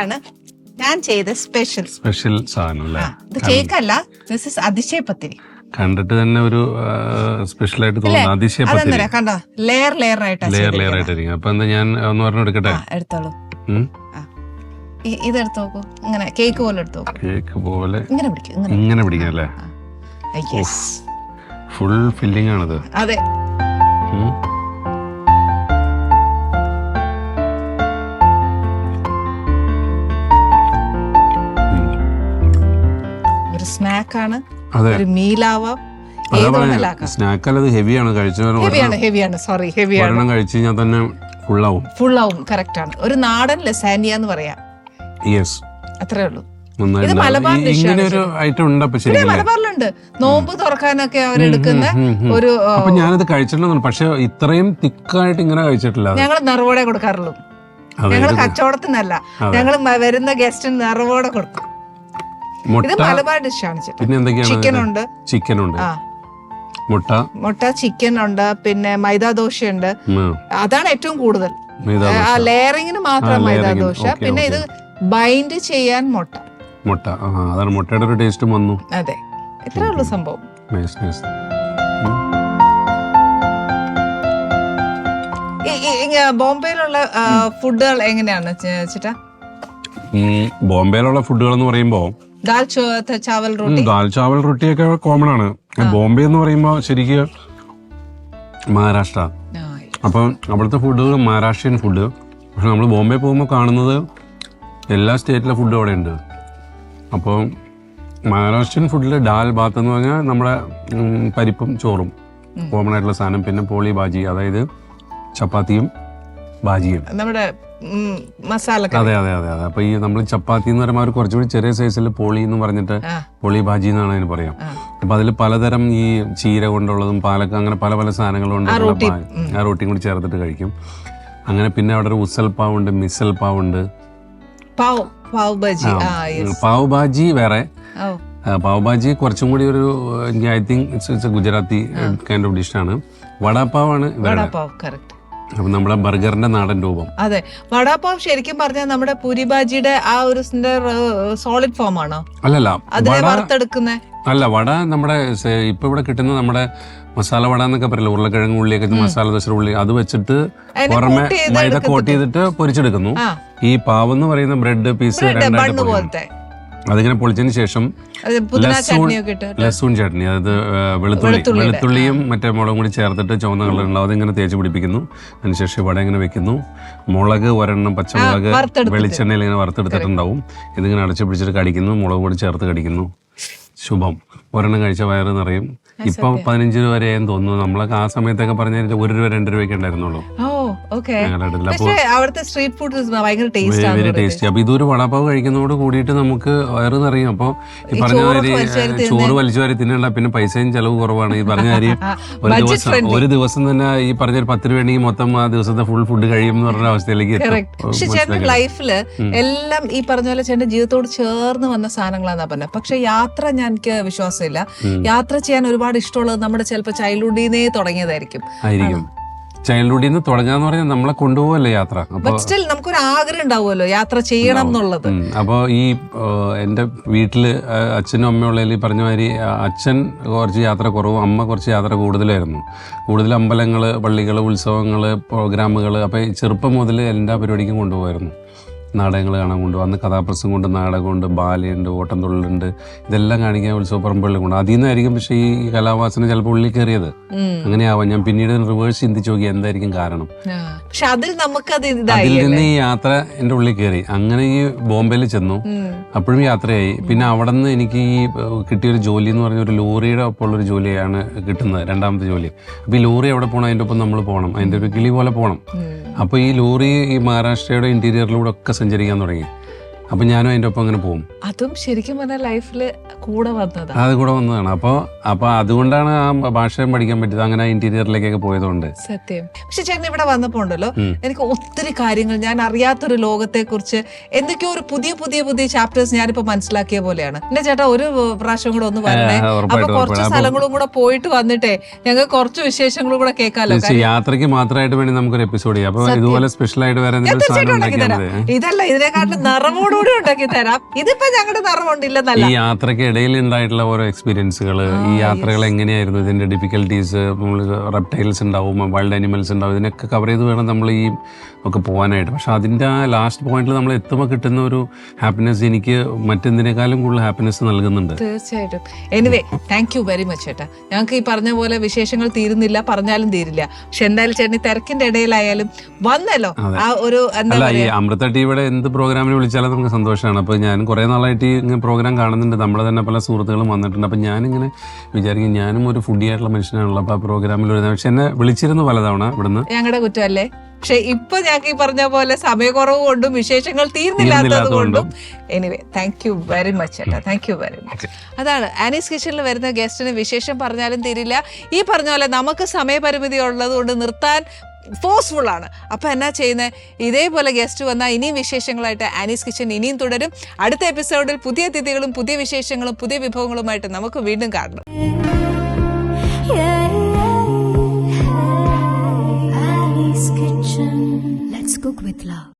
ഇതാണ് ഞാൻ ചെയ്ത സ്പെഷ്യൽ സ്പെഷ്യൽ സാധനം അല്ലേ? ഇത് കേക്ക് അല്ല ദിസ് ഇസ് അതിശയ പത്തിരി. കണ്ടിട്ട് തന്നെ ഒരു സ്പെഷ്യൽ ആയിട്ട് തോന്നുന്നു അതിശയപത്തിരി കണ്ടോ? ലെയർ ലെയർ ആയിട്ട് ലെയർ ലെയർ ആയിട്ടായിരിക്കും അപ്പൊ എന്താ ഞാൻ ഒന്ന് പറഞ്ഞു എടുക്കട്ടെ? എടുത്തോളൂ. ഇതെടുത്ത് നോക്കൂ. ഇങ്ങനെ കേക്ക് പോലെ എടുത്തു കേക്ക് പോലെ ഇങ്ങനെ പിടിക്കും ഇങ്ങനെ പിടിക്കും. അല്ലേ? ഫുൾ ഫില്ലിംഗ് ആണത്. അതെ. ഒരു സ്നാക്കാണ്. ഒരു മീലാവാം. സ്നാക്ക് അല്ല ഇത് ഹെവിയാണ് കഴിച്ച ഹെവിയാണ് ഹെവിയാണ്. സോറി ഹെവിയാണ്. കഴിച്ചു കഴിഞ്ഞാൽ തന്നെ ഫുള്ളാവും. ഫുൾ ആവും കറക്റ്റ് ആണ് ഒരു നാടൻ ലെസാനിയ എന്ന് പറയാം. യെസ് അത്രേ ഉള്ളൂ. ഇങ്ങനെ ഒരു ഐറ്റം ഉണ്ട് മലബാറിലുണ്ട്. നോമ്പ് തുറക്കാനൊക്കെ അവരെടുക്കുന്ന ഒരു അപ്പൊ ഞാനത് കഴിച്ചിട്ടുണ്ടെന്ന് പക്ഷെ ഇത്രയും തിക്കായിട്ട് ഇങ്ങനെ കഴിച്ചിട്ടില്ല ഞങ്ങൾ നിറവോടെ കൊടുക്കാറുള്ളൂ. ഞങ്ങൾ കച്ചവടത്തിനല്ല. ഞങ്ങൾ വരുന്ന ഗസ്റ്റിന് നിറവോടെ കൊടുക്കും. ഇത് മുട്ട മലബാർ ഡിഷാണ് ചേട്ടാ. പിന്നെ എന്തൊക്കെയാണ് ചിക്കൻ ഉണ്ട് ചിക്കൻ ഉണ്ട് മുട്ട? മുട്ട ചിക്കൻ ഉണ്ട് പിന്നെ മൈദാ ദോശ ഉണ്ട് അതാണ് ഏറ്റവും കൂടുതൽ. ആ ലെയറിങ്ങിന് മാത്രം മൈദാ ദോശ പിന്നെ ഇത് ബൈൻഡ് ചെയ്യാൻ മുട്ട. മുട്ട. അതാണ് മുട്ടയുടെ ഒരു ടേസ്റ്റും വന്നു. അതെ. ഇത്രേ ഉള്ളു സംഭവം. ബോംബെയിലുള്ള ഫുഡുകൾ എങ്ങനെയാണ് ചേച്ചിട്ടാ ചേട്ടാ? ബോംബെയിലുള്ള ഫുഡുകൾ എന്ന് പറയുമ്പോൾ ദാൽ ചാവൽ റൊട്ടി? ദാൽ ചാവൽ റൊട്ടിയൊക്കെ കോമൺ ആണ്. ബോംബെ എന്ന് പറയുമ്പോൾ ശരിക്കും മഹാരാഷ്ട്ര. അപ്പം അവിടുത്തെ ഫുഡുകൾ മഹാരാഷ്ട്രീയൻ ഫുഡ് പക്ഷെ നമ്മൾ ബോംബെ പോകുമ്പോൾ കാണുന്നത് എല്ലാ സ്റ്റേറ്റിലെ ഫുഡും അവിടെ ഉണ്ട്. അപ്പോൾ മഹാരാഷ്ട്രീയൻ ഫുഡിൽ ഡാൽ ബാത്ത് എന്ന് പറഞ്ഞാൽ നമ്മുടെ പരിപ്പും ചോറും. കോമൺ ആയിട്ടുള്ള സാധനം. പിന്നെ പോളി ബാജി അതായത് ചപ്പാത്തിയും ബാജിയും നമ്മുടെ മസാല. അതെ അതെ അതെ അതെ. അപ്പൊ ഈ നമ്മൾ ചപ്പാത്തി എന്ന് പറയുമ്പോൾ അവർ കുറച്ചുകൂടി ചെറിയ സൈസിൽ പോളി എന്ന് പറഞ്ഞിട്ട് പൊളി ബാജി എന്നാണ് അതിന് പറയാം. അപ്പൊ അതിൽ പലതരം ഈ ചീര കൊണ്ടുള്ളതും പാലക്ക അങ്ങനെ പല പല സാധനങ്ങൾ കൊണ്ടുള്ള റൊട്ടി, പാ- ആ റൊട്ടിയും കൂടി ചേർത്തിട്ട് കഴിക്കും. അങ്ങനെ പിന്നെ അവിടെ ഒരു ഉസൽ ഉണ്ട് മിസൽ പാവുണ്ട്. പാവ് ഉണ്ട് പാവ് ഭാജി വേറെ. പാവ് ഭാജി കുറച്ചും കൂടി ഒരു I think it's it's Gujarati kind of ആണ്. വടാപ്പാവാണ് വടാപ്പാവ് കറക്റ്റ് അപ്പം നമ്മുടെ ബർഗറിന്റെ നാടൻ രൂപം. അതെ. വടാപാവ് ശരിക്കും പറഞ്ഞാൽ നമ്മുടെ പൂരി ബാജിയുടെ ആ ഒരു സോളിഡ് ഫോം ആണോ? അല്ലല്ല അതിനെ അല്ല വട നമ്മുടെ ഇപ്പൊ ഇവിടെ കിട്ടുന്ന നമ്മുടെ മസാല വട എന്നൊക്കെ പറയില്ല ഉരുളക്കിഴങ്ങ് ഉള്ളിയൊക്കെ മസാല ദശ ഉള്ളി അത് വെച്ചിട്ട് പുറമെ മൈദ കോട്ട് ചെയ്തിട്ട് പൊരിച്ചെടുക്കുന്നു. ഈ പാവെന്ന് പറയുന്ന ബ്രെഡ് പീസ് രണ്ടായിട്ട് അതിങ്ങനെ പൊളിച്ചതിന് ശേഷം ലസൂൺ ചട്നി അതായത് വെളുത്തുള്ളി. വെളുത്തുള്ളിയും മറ്റേ മുളകും കൂടി ചേർത്തിട്ട് ചുവന്ന കളറുണ്ടാവും അതിങ്ങനെ തേച്ച് പിടിപ്പിക്കുന്നു. അതിനുശേഷം ഇവിടെ ഇങ്ങനെ വെക്കുന്നു. മുളക് ഒരെണ്ണം പച്ചമുളക് വെളിച്ചെണ്ണയിൽ ഇങ്ങനെ വറുത്തെടുത്തിട്ടുണ്ടാവും. ഇതിങ്ങനെ അടച്ചു പിടിച്ചിട്ട് കടിക്കുന്നു. മുളക് കൂടി ചേർത്ത് കടിക്കുന്നു. ശുഭം. ഒരെണ്ണം കഴിച്ച വയറ് നിറയും. ഇപ്പൊ പതിനഞ്ച് രൂപ വരെയെന്ന് തോന്നുന്നു. നമ്മളൊക്കെ ആ സമയത്തൊക്കെ പറഞ്ഞാൽ ഒരു രൂപ രണ്ട് രൂപയ്ക്ക് ഉണ്ടായിരുന്നുള്ളൂ. പക്ഷേ അവിടുത്തെ സ്ട്രീറ്റ് ഫുഡ് ഭയങ്കര ടേസ്റ്റ് ആണ് വെരി ടേസ്റ്റി അപ്പൊ ഇതൊരു വടാപ്പാവ് കഴിക്കുന്നതോട് കൂടിയിട്ട് നമുക്ക് വയറ് അറിയാം അപ്പൊ ഈ പറഞ്ഞ കാര്യം ചോറ് വലിച്ചു വാരി തിന്നണ്ട പിന്നെ പൈസയും ചെലവ് കുറവാണ്. ഈ പറഞ്ഞ കാര്യം ഒരു ദിവസം ഒരു ദിവസം തന്നെ ഈ പറഞ്ഞ ഒരു പത്ത് രൂപയാണെങ്കിൽ മൊത്തം ആ ദിവസത്തെ ഫുൾ ഫുഡ് കഴിയും എന്ന് പറഞ്ഞ അവസ്ഥയിലേക്ക്. പക്ഷെ ചേട്ടൻ ലൈഫിൽ എല്ലാം ഈ പറഞ്ഞ പോലെ ചേട്ടൻ ജീവിതത്തോട് ചേർന്ന് വന്ന സാധനങ്ങളാന്നാ പറഞ്ഞത് പക്ഷെ യാത്ര ഞാൻ എനിക്ക് വിശ്വാസമില്ല. യാത്ര ചെയ്യാൻ ഒരുപാട് ഇഷ്ടമുള്ളത് നമ്മുടെ ചിലപ്പോൾ ചൈൽഡ്ഹുഡിന്നേ തുടങ്ങിയതായിരിക്കും. ആയിരിക്കും. ചൈൽഡ്ഹുഡിൽ നിന്ന് തുടങ്ങാന്ന് പറഞ്ഞാൽ നമ്മളെ കൊണ്ടുപോകല്ലേ യാത്ര? അപ്പോൾ സ്റ്റിൽ നമുക്കൊരു ആഗ്രഹം ഉണ്ടാവുമല്ലോ യാത്ര ചെയ്യണം എന്നുള്ളത്. അപ്പോൾ ഈ എന്റെ വീട്ടിൽ അച്ഛനും അമ്മയുള്ളതിൽ ഈ പറഞ്ഞ മാതിരി അച്ഛൻ കുറച്ച് യാത്ര കുറവും അമ്മ കുറച്ച് യാത്ര കൂടുതലായിരുന്നു. കൂടുതൽ അമ്പലങ്ങൾ പള്ളികൾ ഉത്സവങ്ങൾ പ്രോഗ്രാമുകൾ അപ്പോൾ ചെറുപ്പം മുതൽ എല്ലാ പരിപാടിക്കും കൊണ്ടുപോകായിരുന്നു നാടകങ്ങൾ കാണാൻ കൊണ്ടുപോകും അന്ന് കഥാപ്രസംഗമുണ്ട് നാടകമുണ്ട് ബാലയുണ്ട് ഓട്ടംതുള്ളലുണ്ട്. ഇതെല്ലാം കാണിക്കാൻ ഉത്സവപ്പറമ്പുകളിൽ കൊണ്ട്. അതിൽ നിന്നായിരിക്കും പക്ഷേ ഈ കലാവാസന ചിലപ്പോൾ ഉള്ളിൽ കയറിയത്. അങ്ങനെയാവാം. ഞാൻ പിന്നീട് റിവേഴ്സ് ചിന്തിച്ചു നോക്കി എന്തായിരിക്കും കാരണം. പക്ഷെ അതിൽ അതിൽ നിന്ന് ഈ യാത്ര എന്റെ ഉള്ളിൽ കയറി. അങ്ങനെ ഈ ബോംബെയിൽ ചെന്നു. അപ്പോഴും യാത്രയായി. പിന്നെ അവിടെ നിന്ന് എനിക്ക് ഈ കിട്ടിയൊരു ജോലി എന്ന് പറഞ്ഞ ഒരു ലോറിയുടെ ഒരു ജോലിയാണ് കിട്ടുന്നത് രണ്ടാമത്തെ ജോലി. അപ്പോൾ ഈ ലോറി എവിടെ പോകണം? അതിന്റെ ഒപ്പം നമ്മൾ പോകണം. അതിന്റെ ഒരു കിളി പോലെ പോകണം. അപ്പോൾ ഈ ലോറി ഈ മഹാരാഷ്ട്രയുടെ ഇന്റീരിയറിലൂടെ ഒക്കെ സഞ്ചരിക്കാൻ തുടങ്ങി. അപ്പം ഞാനും അതിന്റെ ഒപ്പം അങ്ങനെ പോകും അതും ശരിക്കും പറഞ്ഞാൽ ലൈഫിൽ കൂടെ വന്നതാണ് അത് കൂടെ വന്നതാണ്. അപ്പോൾ അപ്പോൾ അതുകൊണ്ടാണ് ആ ഭാഷയും പഠിക്കാൻ പറ്റിയത്. അങ്ങനെ ഇന്റീരിയറിലേക്കൊക്കെ പോയതുകൊണ്ട്. സത്യം. പക്ഷെ ചേട്ടൻ ഇവിടെ വന്നപ്പോ ഉണ്ടല്ലോ എനിക്ക് ഒത്തിരി കാര്യങ്ങൾ ഞാൻ അറിയാത്തൊരു ലോകത്തെ കുറിച്ച് എന്തൊക്കെയോ ഒരു പുതിയ പുതിയ പുതിയ ചാപ്റ്റേഴ്സ് ഞാനിപ്പോ മനസ്സിലാക്കിയ പോലെയാണ്. എന്റെ ചേട്ടാ ഒരു പ്രാവശ്യം കൂടെ ഒന്ന് വരണേ. അപ്പൊ കുറച്ച്. സ്ഥലങ്ങളും കൂടെ പോയിട്ട് വന്നിട്ടേ ഞങ്ങൾ കുറച്ച് വിശേഷങ്ങളും കൂടെ യാത്രയ്ക്ക് യാത്രയ്ക്ക് മാത്രമായിട്ട് വേണ്ടി നമുക്കൊരു എപ്പിസോഡ് ചെയ്യാം. അപ്പോൾ ഇതുപോലെ സ്പെഷ്യൽ ആയിട്ട് വരാൻ ഇതല്ല സാധനം തീർച്ചയായിട്ടും നിറവോടുകൂടി ഉണ്ടാക്കി തരാം. ഇതിപ്പോ ഞങ്ങളുടെ നിറവുണ്ടില്ലെന്നല്ല ഈ യാത്രയ്ക്ക് ഇടയിൽ ഉണ്ടായിട്ടുള്ള ഓരോ എക്സ്പീരിയൻസുകൾ ഈ യാത്രകൾ എങ്ങനെയായിരുന്നു? ഇതിന്റെ ഡിഫിക്കൽട്ടീസ് നമ്മൾ റെപ്റ്റൈൽസ് ഉണ്ടാവും വൈൽഡ് അനിമൽസ് ഉണ്ടാവും ഇതിനൊക്കെ കവർ ചെയ്ത് വേണം നമ്മൾ ഈ ഒക്കെ പോകാനായിട്ട് പക്ഷെ അതിന്റെ ആ ലാസ്റ്റ് പോയിന്റിൽ നമ്മൾ എത്തുമ്പോൾ കിട്ടുന്ന ഒരു ഹാപ്പിനെസ് എനിക്ക് മറ്റെന്തിനേക്കാളും കൂടുതൽ ഹാപ്പിനെസ് നൽകുന്നുണ്ട്. തീർച്ചയായിട്ടും. Anyway thank you very much ചേട്ടാ ഞങ്ങൾക്ക് ഈ പറഞ്ഞ പോലെ വിശേഷങ്ങൾ തീരുന്നില്ല പറഞ്ഞാലും തീരില്ല. പക്ഷെ എന്തായാലും ചേട്ടൻ തിരക്കിന്റെ ഇടയിലായാലും വന്നല്ലോ. ആ ഒരു അല്ല ഈ അമൃത ടിവിയുടെ എന്ത് പ്രോഗ്രാമിന് വിളിച്ചാലും നമുക്ക് സന്തോഷമാണ്. അപ്പോൾ ഞാൻ കുറേ നാളായിട്ട് ഈ ഇങ്ങനെ പ്രോഗ്രാം കാണുന്നുണ്ട്. നമ്മളെ തന്നെ പല സുഹൃത്തുക്കളും വന്നിട്ടുണ്ട്. അപ്പോൾ ഞാനിങ്ങനെ വിചാരിക്കും ഞാനും ഒരു ഫുഡി ആയിട്ടുള്ള മനുഷ്യനാണല്ലോ. അപ്പോൾ ആ പ്രോഗ്രാമിൽ വരുന്നത്. പക്ഷെ എന്നെ വിളിച്ചിരുന്നു പലതവണ ഇവിടുന്ന്. ഞങ്ങളുടെ കുറ്റമല്ലേ? പക്ഷെ ഇപ്പൊ ഞങ്ങൾക്ക് ഈ പറഞ്ഞ പോലെ സമയക്കുറവ് കൊണ്ടും വിശേഷങ്ങൾ തീർന്നില്ലാത്തത് കൊണ്ടും anyway thank you very much ചേട്ടാ. താങ്ക് യു വെരി മച്ച് അതാണ് ആനീസ് കിച്ചണിൽ വരുന്ന ഗസ്റ്റിന് വിശേഷം പറഞ്ഞാലും തീരില്ല. ഈ പറഞ്ഞ പോലെ നമുക്ക് സമയപരിമിതി ഉള്ളത് കൊണ്ട് നിർത്താൻ ഫോഴ്സ്ഫുൾ ആണ്. അപ്പോൾ എന്നാ ചെയ്യുന്നത് ഇതേപോലെ ഗസ്റ്റ് വന്നാൽ ഇനിയും വിശേഷങ്ങളായിട്ട് ആനീസ് കിച്ചൺ ഇനിയും തുടരും. അടുത്ത എപ്പിസോഡിൽ പുതിയ തിഥികളും പുതിയ വിശേഷങ്ങളും പുതിയ വിഭവങ്ങളുമായിട്ട് നമുക്ക് വീണ്ടും കാണണം. Cook with love.